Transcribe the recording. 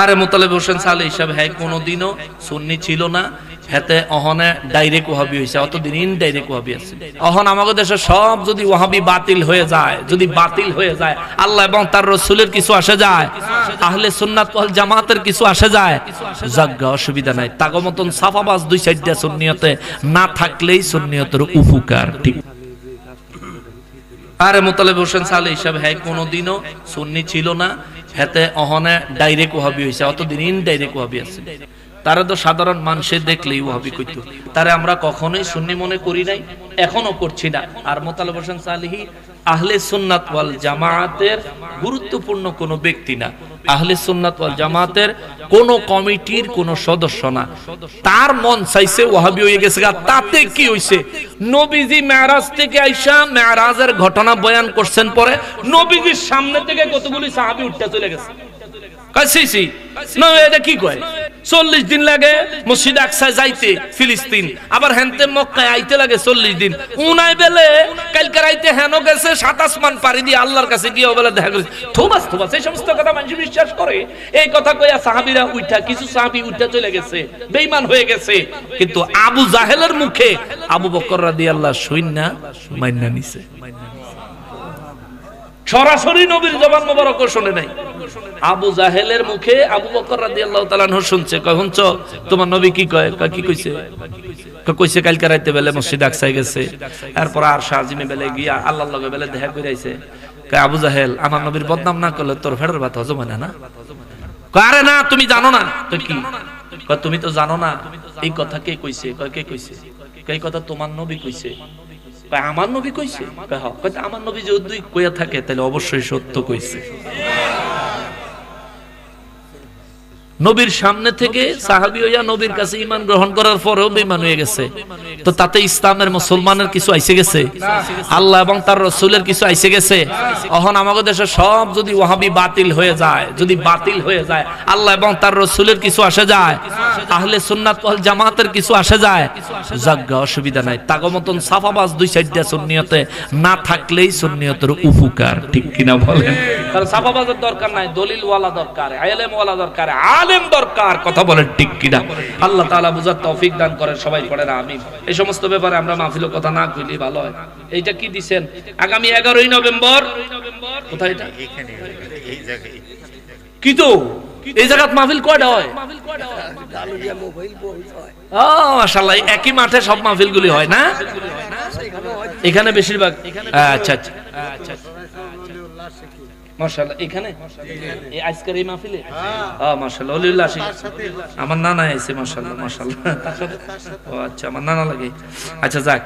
আরে মোতালেব হোসেন সালে হিসাব হ্যাঁ কোনোদিনও সুন্নি ছিল না। হেতে অহনে ডাইরেক্ট ওহাবি হয়েছে অতদিন ইনডাইরেক্ট ওহাবি আছে। অহন আমাদের দেশে সব যদি ওহাবি বাতিল হয়ে যায় যদি বাতিল হয়ে যায় আল্লাহ এবং তার রসুলের কিছু আসে যায় তাহলে সুন্নাত ওয়াল জামাতের কিছু আসে যায় যজ্ঞ অসুবিধা নাই। তাগো মতন সাফাবাজ দুই সাইডটা সুন্নিয়তে না থাকলেই সুন্নিয়তের উপকার ঠিক। আরে মোতালেব হোসেন সালে হিসাব হ্যাঁ কোনোদিনও সুন্নি ছিল না। হেতে অহনে ডাইরেক্ট ওহাবি হয়েছে অতদিন ইনডাইরেক্ট ওহাবি আছে। তারা তো সাধারণ মানুষের দেখলেই ওহাবি কইতো। তারে আমরা কখনোই সুন্নি মনে করি নাই। এখনও করছি না। আর মোতালেব হোসেন সালিহি আহলে সুন্নাত ওয়াল জামায়াতের গুরুত্বপূর্ণ কোনো ব্যক্তি না। আহলে সুন্নাত ওয়াল জামাতের কোন কমিটির কোন সদস্য না। তার মন চাইছে ওহাবি হয়ে গেছে গা, তাতে কি হইছে? নবীজি মেরাজ থেকে আইসা মেরাজের ঘটনা বয়ান করছেন পরে নবীজির সামনে থেকে কতগুলি সাহাবি উঠতে চলে গেছে। কি কয়? চল্লিশ দিন লাগে মসজিদ আকসায় যাইতে ফিলিস্তিন। আবার হেনতে মক্কায় আইতে লাগে চল্লিশ দিন। উনাই বেলে কালকে রাইতে হেন গেছে পারি দিয়ে আল্লাহর কাছে গিয়ে দেখা করেছে থোবাস থোবাস, এই সমস্ত কথা মানুষ বিশ্বাস করে। এই কথা কইয়া সাহাবিরা উঠা কিছু সাহাবি উঠা চলে গেছে, বেঈমান হয়ে গেছে। কিন্তু আবু জাহেলের মুখে আবু বকর রাদিয়াল্লাহু সৈন্য মাইন্না নিছে। সরাসরি নবীর জবান মোবারক শুনে নাই। আবু জাহেলের মুখে আবু বকর রাদিয়াল্লাহু তাআলা শুনছে, কয়, শুনছো? তোমার নবী কি কয়? কি কইছে? কইছে কালকে রাতে বেলে মসজিদ আকসায় গেছে। এরপর আর শাহজিমে বেলে গিয়া আল্লাহর লগে বেলে দেখা কয়, আবু জাহেল, আমার নবীর বদনাম না করলে তোর হজম না আরে না, তুমি জানো না। তো কি? তুমি তো জানো না, এই কথা কে কইছে? কে কইছে? এই কথা তোমার নবী কইছে। আমার নবী কইছে? আমার নবী যদি কইয়া থাকে, তাহলে অবশ্যই সত্য কইছে। নবীর সামনে থেকে সাহাবি হইয়া নবীর কাছে ইমান গ্রহণ করার পরেও বেমান হয়ে গেছে। তো তাতে ইসলামের মুসলমানের কিছু আইসে গেছে? আল্লাহ এবং তার রসুলের কিছু আইসে গেছে? অহন আমাদের দেশে সব যদি ওহাবি বাতিল হয়ে যায় যদি বাতিল হয়ে যায় আল্লাহ এবং তার রসুলের কিছু আসে যায় তাহলে সুন্নাত ওয়াল জামাতের কিছু আসে যায় যজ্ঞ অসুবিধা নাই। তাগো মতন সাফাবাজ দুই সাইডটা সুন্নিয়তে না থাকলেই সুন্নিয়তের উপকার ঠিক কিনা বলেন? তাহলে সাফাবাজের দরকার নাই দলিল ওয়ালা দরকার আলেম ওয়ালা দরকার আলেম দরকার কথা বলেন ঠিক কিনা? আল্লাহ তাআলা বুঝার তৌফিক দান করেন সবাই পড়েন আমিন। এই সমস্ত ব্যাপারে আমরা মাহফিলের কথা না কইলে ভালো হয়। এইটা কি দিছেন? আগামী 11ই নভেম্বর। কোথায় এটা? এখানে এই জায়গায়। কি তো? এই জায়গাত মাহফিল কয়টা হয়? মাশাআল্লাহ একই মাঠে সব মাহফিল গুলি হয় না এখানে বেশিরভাগ আচ্ছা। আচ্ছা আচ্ছা। মাশাআল্লাহ এখানে? এই আজকের এই মাহফিলে? হ্যাঁ। মাশাআল্লাহ অলিউল্লাহ আমার নানা এসে মাশাআল্লাহ মাশাআল্লাহ। ও আচ্ছা আমার নানা লাগে। আচ্ছা যাক।